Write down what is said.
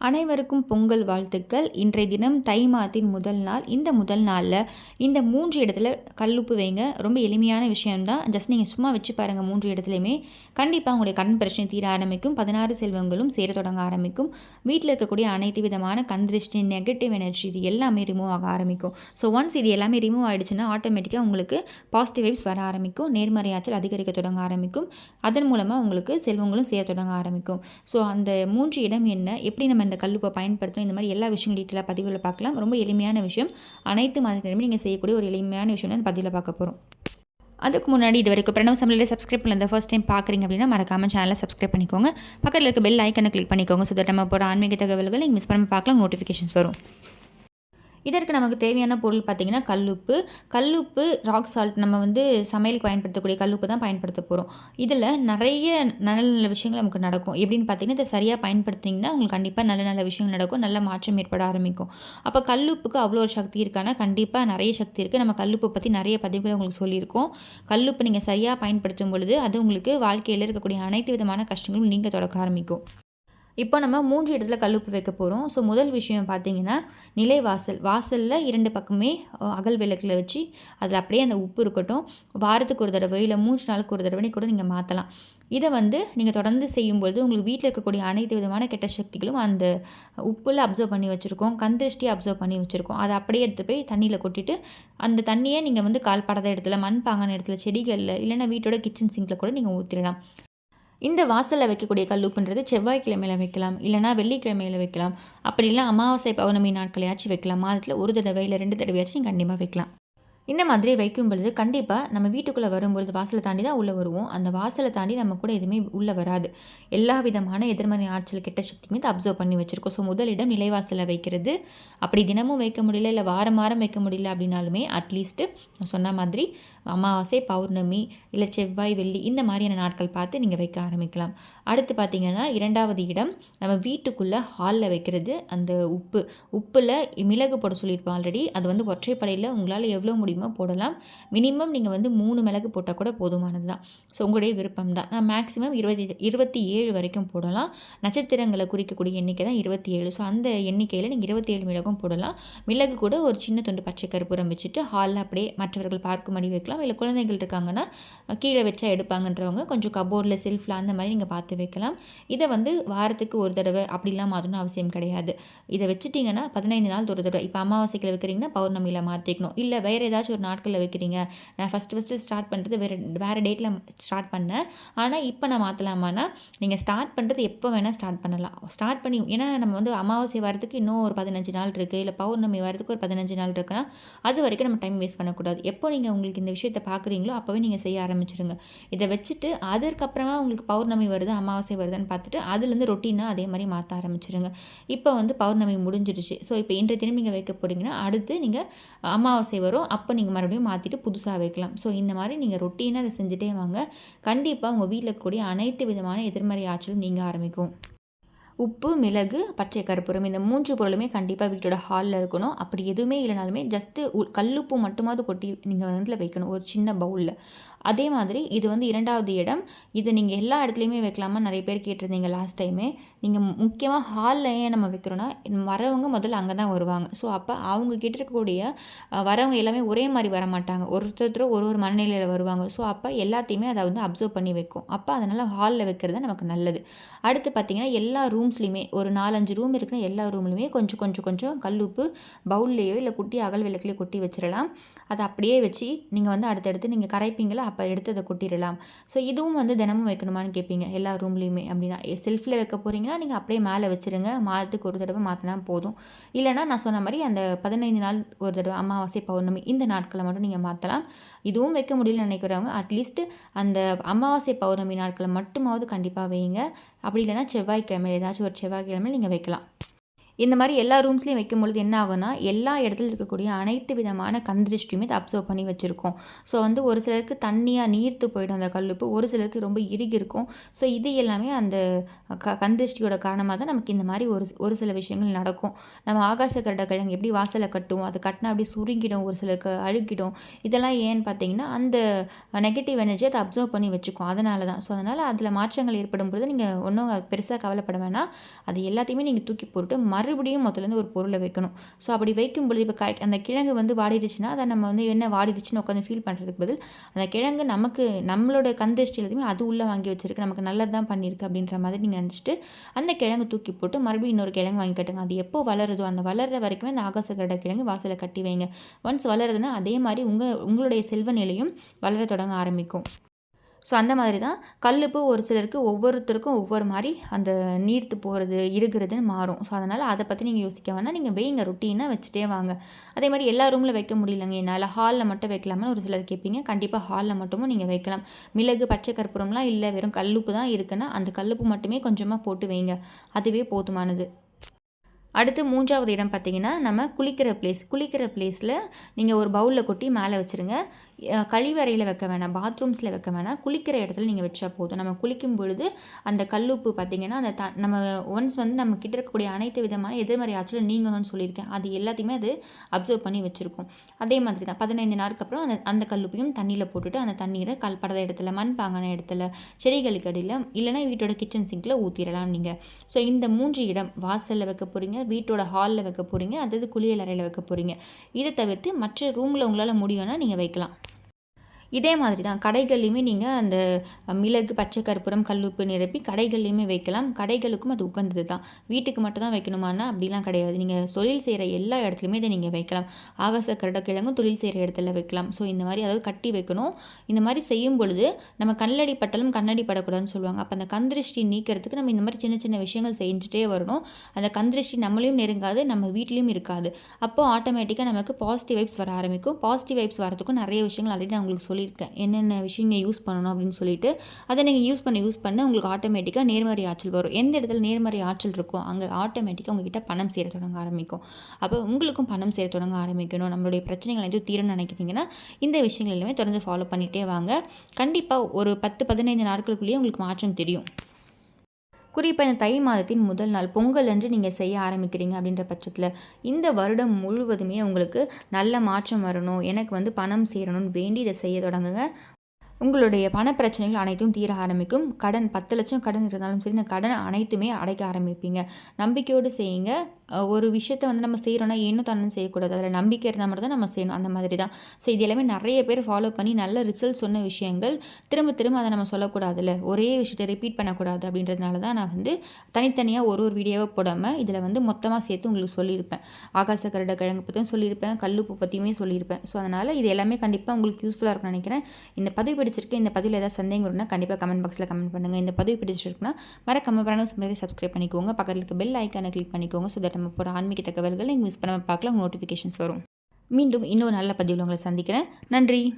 அனைவருக்கும் பொங்கல் வாழ்த்துக்கள். இன்றைய தினம் தை மாதத்தின் முதல் நாள். இந்த முதல் நாளில் இந்த மூன்று இடத்துல கல்லுப்பு வைங்க. ரொம்ப எளிமையான விஷயம்தான். ஜஸ்ட் நீங்கள் சும்மா வச்சு பாருங்கள் மூன்று இடத்துலையுமே. கண்டிப்பாக உங்களுடைய கண் பிரச்சனை தீர ஆரம்பிக்கும். பதினாறு செல்வங்களும் சேர தொடங்க ஆரம்பிக்கும். வீட்டில் இருக்கக்கூடிய அனைத்து விதமான கந்திருஷ்டி நெகட்டிவ் எனர்ஜி இது எல்லாமே ரிமூவ் ஆக ஆரம்பிக்கும். ஸோ ஒன்ஸ் இது எல்லாமே ரிமூவ் ஆகிடுச்சுன்னா ஆட்டோமேட்டிக்காக உங்களுக்கு பாசிட்டிவ் வைப்ஸ் வர ஆரம்பிக்கும். நேர்மறையாச்சல் அதிகரிக்க தொடங்க ஆரம்பிக்கும். அதன் மூலமாக உங்களுக்கு செல்வங்களும் சேர தொடங்க ஆரம்பிக்கும். ஸோ அந்த மூன்று இடம் என்ன? எப்படி நம்ம இந்த கல்லுப்பை பயன்படுத்தணும். இந்த மாதிரி எல்லா விஷயங்களும் டீட்டெயிலாக பதிவில் பார்க்கலாம். ரொம்ப எளிமையான விஷயம். அனைத்து மாதத்திலுமே நீங்கள் செய்யக்கூடிய ஒரு எளிமையான விஷயம் தான் பதிவில் பார்க்க போகிறோம் அதுக்கு முன்னாடி இது வரைக்கும் பிரணவ் சமையலில் சப்ஸ்கிரைப் பண்ணல. ஃபஸ்ட் டைம் பார்க்குறீங்க அப்படின்னா மறக்காம சேனலை சப்ஸ்கிரைப் பண்ணிக்கோங்க. பக்கத்தில் இருக்க பெல் ஐக்கனை கிளிக் பண்ணிக்கோங்க. ஸோ தட் நம்ம போகிற ஆன்மீக தகவல்களை நீங்கள் மிஸ் பண்ணாமல் பார்க்கலாம். நோட்டிஃபிகேஷன்ஸ் வரும். இதற்கு நமக்கு தேவையான பொருள் பார்த்திங்கன்னா கல்லுப்பு. கல்லுப்பு ராக் சால்ட் நம்ம வந்து சமையலுக்கு பயன்படுத்தக்கூடிய கல்லுப்பு தான் பயன்படுத்த போகிறோம் இதில் நிறைய நல்ல நல்ல விஷயங்கள் நமக்கு நடக்கும். எப்படின்னு பார்த்தீங்கன்னா இதை சரியாக பயன்படுத்திங்கன்னா உங்களுக்கு கண்டிப்பாக நல்ல நல்ல விஷயங்கள் நடக்கும். நல்ல மாற்றம் ஏற்பட ஆரம்பிக்கும். அப்போ கல்லுப்புக்கு அவ்வளோ ஒரு சக்தி இருக்கானா கண்டிப்பாக நிறைய சக்தி இருக்குது நம்ம கல்லுப்பு பற்றி நிறைய பதிவுகளை உங்களுக்கு சொல்லியிருக்கோம். கல்லுப்பு நீங்கள் சரியாக பயன்படுத்தும் பொழுது அது உங்களுக்கு வாழ்க்கையில் இருக்கக்கூடிய அனைத்து விதமான கஷ்டங்களும் நீங்கள் தொடக்க ஆரம்பிக்கும். இப்போ நம்ம மூன்று இடத்துல கல்லுப்பு வைக்க போகிறோம் ஸோ முதல் விஷயம் பார்த்தீங்கன்னா நிலை வாசல். வாசலில் இரண்டு பக்கமே அகல் விளக்கில் வச்சு அதில் அப்படியே அந்த உப்பு இருக்கட்டும். வாரத்துக்கு ஒரு தடவை இல்லை மூன்று நாளுக்கு ஒரு தடவை கூட நீங்கள் மாற்றலாம் இதை வந்து நீங்கள் தொடர்ந்து செய்யும்பொழுது உங்களுக்கு வீட்டில் இருக்கக்கூடிய அனைத்து விதமான கெட்ட சக்திகளும் அந்த உப்பில் அப்சர்வ் பண்ணி வச்சுருக்கோம். கந்திருஷ்டியை அப்சர்வ் பண்ணி வச்சுருக்கோம். அதை அப்படியே எடுத்து போய் தண்ணியில் கொட்டிட்டு அந்த தண்ணியை நீங்கள் வந்து கால் படாத இடத்துல மண் பாங்கான இடத்துல செடிகளில் இல்லைன்னா வீட்டோட கிச்சன் சிங்கில் கூட நீங்கள் ஊற்றிடலாம் இந்த வாசலில் வைக்கக்கூடிய கல்லுப்புன்றது செவ்வாய்க்கிழமையில் வைக்கலாம் இல்லைனா வெள்ளிக்கிழமையில் வைக்கலாம். அப்படி இல்லை அமாவாசை பௌர்ணமி நாட்களையாச்சும் வைக்கலாம். மாதத்தில் ஒரு தடவை இல்லை ரெண்டு தடவையாச்சும் கண்டிப்பாக வைக்கலாம். இந்த மாதிரி வைக்கும் பொழுது கண்டிப்பாக நம்ம வீட்டுக்குள்ளே வரும்பொழுது வாசலை தாண்டி தான் உள்ளே வருவோம். அந்த வாசலை தாண்டி நம்ம கூட எதுவுமே உள்ளே வராது. எல்லா விதமான எதிர்மறை ஆற்றல் கெட்ட சக்தியுமே இதை அப்சர்வ் பண்ணி வச்சுருக்கோம். ஸோ முதலிடம் நிலைவாசலில் வைக்கிறது. அப்படி தினமும் வைக்க முடியல இல்லை வாரம் வாரம் வைக்க முடியல அப்படின்னாலுமே அட்லீஸ்ட்டு சொன்ன மாதிரி அமாவாசை பௌர்ணமி இல்லை செவ்வாய் வெள்ளி இந்த மாதிரியான நாட்கள் பார்த்து நீங்கள் வைக்க ஆரம்பிக்கலாம். அடுத்து பார்த்திங்கன்னா இரண்டாவது இடம் நம்ம வீட்டுக்குள்ளே ஹாலில் வைக்கிறது. அந்த உப்பு உப்பில் மிளகு போட சொல்லியிருப்போம் ஆல்ரெடி அது வந்து ஒற்றைப்படையில் உங்களால் எவ்வளோ முடியும் முடியுமோ போடலாம். மினிமம் நீங்கள் வந்து மூணு மிளகு போட்டால் கூட போதுமானது தான் ஸோ உங்களுடைய விருப்பம் தான் நான் மேக்ஸிமம் இருபத்தி இருபத்தி ஏழு வரைக்கும் போடலாம். நட்சத்திரங்களை குறிக்கக்கூடிய எண்ணிக்கை தான் இருபத்தி ஏழு. ஸோ அந்த எண்ணிக்கையில் நீங்கள் இருபத்தி ஏழு மிளகும் போடலாம். மிளகு கூட ஒரு சின்ன தொண்டு பச்சை கருப்புரம் வச்சுட்டு ஹாலில் அப்படியே மற்றவர்கள் பார்க்கும் அடி வைக்கலாம். இல்லை குழந்தைகள் இருக்காங்கன்னா கீழே வச்சா எடுப்பாங்கன்றவங்க கொஞ்சம் கபோர்டில் செல்ஃபில் அந்த மாதிரி நீங்கள் பார்த்து வைக்கலாம். இதை வந்து வாரத்துக்கு ஒரு தடவை அப்படிலாம் மாற்றணும் அவசியம் கிடையாது. இதை வச்சுட்டிங்கன்னா பதினைந்து நாள் ஒரு தடவை. இப்போ அமாவாசைக்கில் வைக்கிறீங்கன்னா பௌர்ணமியில் மாற்றிக்கணும் இல்லை வேறு ஏதாவது ஏதாச்சும் ஒரு நாட்களில் வைக்கிறீங்க. நான் ஃபஸ்ட்டு ஃபஸ்ட்டு ஸ்டார்ட் பண்ணுறது வேறு வேறு டேட்டில் ஸ்டார்ட் பண்ணேன். ஆனால் இப்போ நான் மாற்றலாமான்னா நீங்கள் ஸ்டார்ட் பண்ணுறது எப்போ வேணால் ஸ்டார்ட் பண்ணலாம். ஸ்டார்ட் பண்ணி ஏன்னா நம்ம வந்து அமாவாசை வரதுக்கு இன்னும் ஒரு பதினஞ்சு நாள் இருக்குது இல்லை பௌர்ணமி வரதுக்கு ஒரு பதினஞ்சு நாள் இருக்குன்னா அது வரைக்கும் நம்ம டைம் வேஸ்ட் பண்ணக்கூடாது. எப்போ நீங்கள் உங்களுக்கு இந்த விஷயத்தை பார்க்குறீங்களோ அப்போவே நீங்கள் செய்ய ஆரம்பிச்சிருங்க. இதை வச்சுட்டு அதற்கப்புறமா உங்களுக்கு பௌர்ணமி வருது அமாவாசை வருதுன்னு பார்த்துட்டு அதுலேருந்து ரொட்டீனாக அதே மாதிரி மாற்ற ஆரம்பிச்சிருங்க. இப்போ வந்து பௌர்ணமி முடிஞ்சிடுச்சு. ஸோ இப்போ இன்றைய தினம் நீங்கள் வைக்க போகிறீங்கன்னா அடுத்து நீங்கள் அமாவாசை வரும். அப்போ நீங்கள் மறுபடியும் மாற்றிட்டு புதுசாக வைக்கலாம். ஸோ இந்த மாதிரி நீங்கள் ரொட்டீனாக அதை செஞ்சுட்டே வாங்க. கண்டிப்பாக உங்கள் வீட்டில் இருக்கக்கூடிய அனைத்து விதமான எதிர்மறை ஆற்றலும் நீங்கள் ஆரம்பிக்கும். உப்பு மிளகு பச்சை கருப்புரம் இந்த மூன்று பொருளுமே கண்டிப்பாக வீட்டோட ஹாலில் இருக்கணும். அப்படி எதுவுமே இல்லைனாலுமே ஜஸ்ட்டு கல்லுப்பு மட்டுமாவது கொட்டி நீங்கள் வந்து வைக்கணும். ஒரு சின்ன பவுலில் அதே மாதிரி இது வந்து இரண்டாவது இடம். இதை நீங்கள் எல்லா இடத்துலையுமே வைக்கலாமா? நிறைய பேர் கேட்டிருந்தீங்க லாஸ்ட் டைமே நீங்கள் முக்கியமாக ஹாலில் ஏன் நம்ம வைக்கிறோன்னா வரவங்க முதல்ல அங்கே தான் வருவாங்க. ஸோ அப்போ அவங்க கிட்ட இருக்கக்கூடிய வரவங்க எல்லாமே ஒரே மாதிரி வர மாட்டாங்க ஒருத்தர் ஒரு ஒரு மனநிலையில் வருவாங்க. ஸோ அப்போ எல்லாத்தையுமே அதை வந்து அப்சர்வ் பண்ணி வைக்கும். அப்போ அதனால் ஹாலில் வைக்கிறது நமக்கு நல்லது. அடுத்து பார்த்திங்கன்னா எல்லா ரூம்ஸ்லையுமே ஒரு நாலஞ்சு ரூம் இருக்குன்னா எல்லா ரூம்லையுமே கொஞ்சம் கொஞ்சம் கொஞ்சம் கல்லுப்பு பவுல்லையோ இல்லை குட்டி அகல் விளக்குலையோ கொட்டி வச்சிடலாம். அதை அப்படியே வச்சு நீங்கள் வந்து அடுத்தடுத்து நீங்கள் கரைப்பீங்களா அப்போ எடுத்து அதை கொட்டிடலாம். ஸோ இதுவும் வந்து தினமும் வைக்கணுமான்னு கேட்பீங்க எல்லா ரூம்லேயுமே அப்படின்னா. செல்ஃபில் வைக்க போகிறீங்கன்னா நீங்கள் அப்படியே மேலே வச்சுருங்க. மாதத்துக்கு ஒரு தடவை மாற்றினா போதும். இல்லைனா நான் சொன்ன மாதிரி அந்த பதினைந்து நாள் ஒரு தடவை அமாவாசை பௌர்ணமி இந்த நாட்களை மட்டும் நீங்கள் மாற்றலாம் இதுவும் வைக்க முடியலன்னு நினைக்கிறவங்க அட்லீஸ்ட் அந்த அமாவாசை பௌர்ணமி நாட்களை மட்டுமாவது கண்டிப்பாக வைங்க. அப்படி இல்லைனா செவ்வாய்க்கிழமை ஏதாச்சும் ஒரு செவ்வாய்க்கிழமை நீங்கள் வைக்கலாம். இந்த மாதிரி எல்லா ரூம்ஸ்லேயும் வைக்கும்பொழுது என்ன ஆகும்னா எல்லா இடத்துல இருக்கக்கூடிய அனைத்து விதமான கந்திருஷ்டியுமே அதை அப்சர்வ் பண்ணி வச்சுருக்கோம். ஸோ வந்து ஒரு சிலருக்கு தண்ணியாக நீர்த்து போயிடும் அந்த கல்லுப்பு ஒரு சிலருக்கு ரொம்ப இறுகி இருக்கும். ஸோ இது எல்லாமே அந்த க கந்திருஷ்டியோட காரணமாக தான் நமக்கு இந்த மாதிரி ஒரு ஒரு சில விஷயங்கள் நடக்கும். நம்ம ஆகாச கரட கிழங்கு எப்படி வாசலை கட்டுவோம் அது கட்டினா அப்படியே சுருங்கிடும் ஒரு சிலருக்கு அழுகிடும். இதெல்லாம் ஏன்னு பார்த்தீங்கன்னா அந்த நெகட்டிவ் எனர்ஜி அதை அப்சர்வ் பண்ணி வச்சுக்கும். அதனால தான். ஸோ அதனால் அதில் மாற்றங்கள் ஏற்படும் பொழுது நீங்கள் ஒன்றும் பெருசாக கவலைப்பட வேணாம். அது எல்லாத்தையுமே நீங்கள் தூக்கி போட்டு மறுபடியும் முதல்லேருந்து ஒரு பொருளை வைக்கணும். ஸோ அப்படி வைக்கும் பொழுது இப்போ காய் அந்த கிழங்கு வந்து வாடிடுச்சுன்னா அதை நம்ம வந்து என்ன வாடிடுச்சுன்னு உட்காந்து ஃபீல் பண்ணுறதுக்கு பதில் அந்த கிழங்கு நமக்கு நம்மளோட கந்திருஷ்டி எல்லாத்தையுமே அது உள்ளே வாங்கி வச்சிருக்கு நமக்கு நல்லது தான் பண்ணியிருக்கு அப்படின்ற மாதிரி நீங்கள் நினச்சிட்டு அந்த கிழங்கு தூக்கி போட்டு மறுபடியும் இன்னொரு கிழங்கு வாங்கி கட்டுங்க. அது எப்போ வளருதோ அந்த வளர்கிற வரைக்குமே அந்த ஆகாச கிழங்கு வாசலை கட்டி வைங்க. ஒன்ஸ் வளருதுன்னா அதே மாதிரி உங்கள் உங்களுடைய செல்வ நிலையும் வளர தொடங்க ஆரம்பிக்கும். ஸோ அந்த மாதிரி தான் கல்லுப்பு ஒரு சிலருக்கு ஒவ்வொருத்தருக்கும் ஒவ்வொரு மாதிரி அந்த நீர்த்து போகிறது இருக்கிறதுன்னு மாறும். ஸோ அதனால் அதை பற்றி நீங்கள் யோசிக்க வேணால் நீங்கள் வெய்ங்க ரொட்டீனாக வச்சுட்டே வாங்க. அதே மாதிரி எல்லா ரூமில் வைக்க முடியலங்க என்னால் ஹாலில் மட்டும் வைக்கலாமான்னு ஒரு சிலர் கேட்பீங்க கண்டிப்பாக ஹாலில் மட்டுமும் நீங்கள் வைக்கலாம். மிளகு பச்சை கற்பூரம்லாம் இல்லை வெறும் கல்லுப்பு தான் இருக்குன்னா அந்த கல்லுப்பு மட்டுமே கொஞ்சமாக போட்டு வைங்க. அதுவே போதுமானது. அடுத்து மூன்றாவது இடம் பார்த்திங்கன்னா நம்ம குளிக்கிற பிளேஸ் குளிக்கிற பிளேஸில் நீங்கள் ஒரு பவுலில் கொட்டி மேலே வச்சுருங்க. கழிவறையில் வைக்க வேணாம் பாத்ரூம்ஸில் வைக்க வேணாம். குளிக்கிற இடத்துல நீங்கள் வச்சா போதும். நம்ம குளிக்கும் பொழுது அந்த கல்லுப்பு பார்த்திங்கன்னா அந்த த நம்ம ஒன்ஸ் வந்து நம்ம கிட்ட இருக்கக்கூடிய அனைத்து விதமான எதிர்மறை ஆற்றலும் நீங்கணும்னு சொல்லியிருக்கேன். அது எல்லாத்தையுமே அது அப்சர்வ் பண்ணி வச்சுருக்கோம். அதே மாதிரி தான் பதினைந்து நாளுக்கு அப்புறம் அந்த அந்த கல்லுப்பையும் தண்ணியில் போட்டுட்டு அந்த தண்ணீரை கல் படத இடத்துல மண் பாங்கான இடத்துல செடிகளுக்கு அடியில் இல்லைனா வீட்டோட கிச்சன் சிங்கில் ஊற்றிடலாம் நீங்கள் ஸோ இந்த மூன்று இடம் வாசலில் வைக்க போகிறீங்க வீட்டோட ஹாலில் வைக்க போகிறீங்க அதாவது குளியல் அறையில் வைக்க போகிறீங்க இதை தவிர்த்து மற்ற ரூமில் உங்களால் முடியும்னா நீங்கள் வைக்கலாம். இதே மாதிரி தான் கடைகள்லையுமே நீங்கள் அந்த மிளகு பச்சை கற்பூரம் கல்லுப்பு நிரப்பி கடைகள்லையுமே வைக்கலாம். கடைகளுக்கும் அது உகந்தது தான் வீட்டுக்கு மட்டும் தான் வைக்கணுமானா அப்படிலாம் கிடையாது. நீங்கள் தொழில் செய்கிற எல்லா இடத்துலையுமே இதை நீங்கள் வைக்கலாம். ஆகாச கருடக்கிழங்கும் தொழில் செய்கிற இடத்துல வைக்கலாம். ஸோ இந்த மாதிரி அதாவது கட்டி வைக்கணும். இந்த மாதிரி செய்யும் பொழுது நம்ம கண்ணடி பட்டாலும் கண்ணடி படக்கூடாதுன்னு சொல்லுவாங்க. அப்போ அந்த கந்திருஷ்டி நீக்கிறதுக்கு நம்ம இந்த மாதிரி சின்ன சின்ன விஷயங்கள் செஞ்சுட்டே வரணும். அந்த கந்திருஷ்டி நம்மளையும் நெருங்காது நம்ம வீட்லேயும் இருக்காது. அப்போது ஆட்டோமேட்டிக்காக நமக்கு பாசிட்டிவ் வைப்ஸ் வர ஆரம்பிக்கும். பாசிட்டிவ் வைப்ஸ் வரதுக்கும் நிறைய விஷயங்கள் ஆல்ரெடி நான் உங்களுக்கு சொல்லி சொல்லியிருக்கேன். என்னென்ன விஷயங்கள் யூஸ் பண்ணணும் அப்படின்னு சொல்லிட்டு அதை நீங்கள் யூஸ் பண்ண யூஸ் பண்ண உங்களுக்கு ஆட்டோமேட்டிக்காக நேர்மறை ஆற்றல் வரும். எந்த இடத்துல நேர்மறை ஆற்றல் இருக்கோ அங்கே ஆட்டோமேட்டிக்காக உங்ககிட்ட பணம் சேர தொடங்க ஆரம்பிக்கும். அப்போ உங்களுக்கும் பணம் சேர தொடங்க ஆரம்பிக்கணும். நம்மளுடைய பிரச்சனைகள் எதுவும் தீரணும்னு நினைக்கிறீங்கன்னா இந்த விஷயங்கள் எல்லாமே தொடர்ந்து ஃபாலோ பண்ணிகிட்டே வாங்க. கண்டிப்பாக ஒரு பத்து பதினைந்து நாட்களுக்குள்ளேயே உங்களுக்கு மாற்றம் தெரியும். குறிப்பாக இந்த தை மாதத்தின் முதல் நாள் பொங்கல் அன்று நீங்கள் செய்ய ஆரம்பிக்கிறீங்க அப்படின்ற பட்சத்தில் இந்த வருடம் முழுவதுமே உங்களுக்கு நல்ல மாற்றம் வரணும் எனக்கு வந்து பணம் சேரணும்னு வேண்டி இதை செய்ய தொடங்குங்க. உங்களுடைய பண பிரச்சனைகள் அனைத்தும் தீர ஆரம்பிக்கும். கடன் பத்து லட்சம் கடன் இருந்தாலும் சரி இந்த கடன் அனைத்துமே அடைக்க ஆரம்பிப்பீங்க. நம்பிக்கையோடு செய்யுங்க. ஒரு விஷயத்த வந்து நம்ம செய்கிறோன்னா இன்னும் தானே செய்யக்கூடாது. அதில் நம்பிக்கை இருந்தால் மட்டும் தான் நம்ம செய்யணும். அந்த மாதிரி தான் ஸோ இது எல்லாமே நிறைய பேர் ஃபாலோ பண்ணி நல்ல ரிசல்ட் சொன்ன விஷயங்கள். திரும்ப திரும்ப அதை நம்ம சொல்லக்கூடாதுல்ல. ஒரே விஷயத்தை ரிப்பீட் பண்ணக்கூடாது அப்படின்றதுனால தான் நான் வந்து தனித்தனியாக ஒரு ஒரு வீடியோவை போடாமல் இதில் வந்து மொத்தமாக சேர்த்து உங்களுக்கு சொல்லியிருப்பேன். ஆகாச கருட கிழங்கு பற்றியும் சொல்லியிருப்பேன். கல்லுப்பு பற்றியுமே சொல்லியிருப்பேன். ஸோ அதனால் இது எல்லாமே கண்டிப்பாக உங்களுக்கு யூஸ்ஃபுல்லாக இருக்கும்னு நினைக்கிறேன். இந்த பதிவு பிடிச்சிருக்கு இந்த பதிவில் ஏதாவது சந்தேகம் வரும்னா கண்டிப்பாக கமெண்ட் பாக்ஸில் கமெண்ட் பண்ணுங்கள் இந்த பதிவு பிடிச்சிருக்குன்னா மறக்காம பிராணம் சப்ஸ்கிரைப் பண்ணிக்கோங்க. பக்கத்தில் இருக்க பெல் ஐக்கானை கிளிக் பண்ணிக்கோங்க. ஸோ தட் நம்ம போகிற ஆன்மீக தகவல்கள் நீங்கள் மிஸ் பண்ணாமல் பார்க்கலாம். நோட்டிஃபிகேஷன்ஸ் வரும். மீண்டும் இன்னொரு நல்ல பதிவில் உங்களை சந்திக்கிறேன். நன்றி.